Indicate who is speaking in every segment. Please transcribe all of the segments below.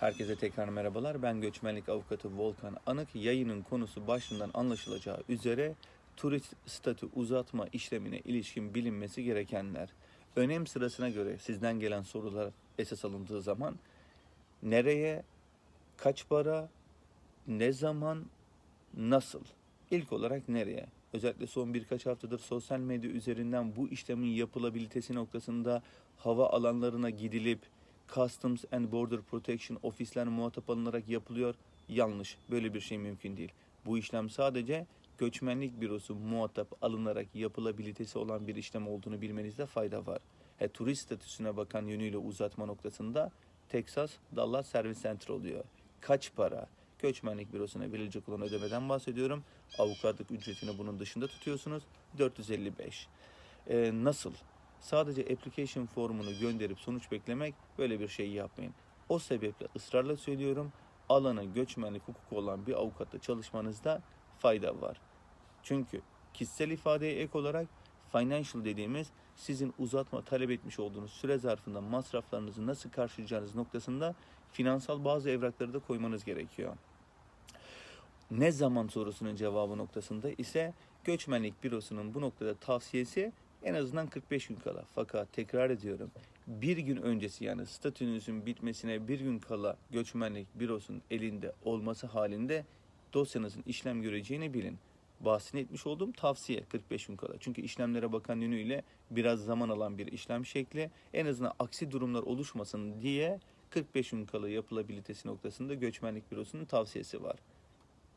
Speaker 1: Herkese tekrar merhabalar. Ben göçmenlik avukatı Volkan Anık. Yayının konusu başından anlaşılacağı üzere turist statü uzatma işlemine ilişkin bilinmesi gerekenler. Önem sırasına göre sizden gelen sorular esas alındığı zaman nereye, kaç para, ne zaman, nasıl? İlk olarak nereye? Özellikle son birkaç haftadır sosyal medya üzerinden bu işlemin yapılabilitesi noktasında hava alanlarına gidilip Customs and Border Protection ofisler muhatap alınarak yapılıyor. Yanlış. Böyle bir şey mümkün değil. Bu işlem sadece göçmenlik bürosu muhatap alınarak yapılabilitesi olan bir işlem olduğunu bilmenizde fayda var. He, turist statüsüne bakan yönüyle uzatma noktasında Texas Dallas Service Center oluyor. Kaç para? Göçmenlik bürosuna verilecek olan ödemeden bahsediyorum. Avukatlık ücretini bunun dışında tutuyorsunuz. 455. Ee, nasıl? Sadece application formunu gönderip sonuç beklemek böyle bir şey yapmayın. O sebeple ısrarla söylüyorum. Alanı göçmenlik hukuku olan bir avukatla çalışmanızda fayda var. Çünkü kişisel ifadeye ek olarak financial dediğimiz sizin uzatma talep etmiş olduğunuz süre zarfında masraflarınızı nasıl karşılayacağınız noktasında finansal bazı evrakları da koymanız gerekiyor. Ne zaman sorusunun cevabı noktasında ise göçmenlik bürosunun bu noktada tavsiyesi en azından 45 gün kala. Fakat tekrar ediyorum bir gün öncesi yani statünüzün bitmesine bir gün kala göçmenlik bürosunun elinde olması halinde dosyanızın işlem göreceğini bilin. Bahsini etmiş olduğum tavsiye 45 gün kala. Çünkü işlemlere bakan yönüyle biraz zaman alan bir işlem şekli. En azından aksi durumlar oluşmasın diye 45 gün kala yapılabilitesi noktasında göçmenlik bürosunun tavsiyesi var.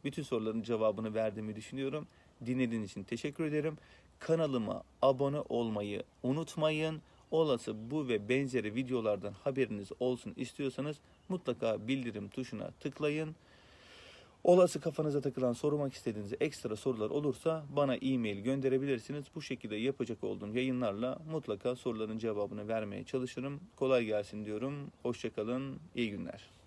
Speaker 1: Bütün soruların cevabını verdiğimi düşünüyorum. Dinlediğiniz için teşekkür ederim. Kanalıma abone olmayı unutmayın. Olası bu ve benzeri videolardan haberiniz olsun istiyorsanız mutlaka bildirim tuşuna tıklayın. Olası kafanıza takılan sormak istediğiniz ekstra sorular olursa bana e-mail gönderebilirsiniz. Bu şekilde yapacak olduğum yayınlarla mutlaka soruların cevabını vermeye çalışırım. Kolay gelsin diyorum. Hoşçakalın. İyi günler.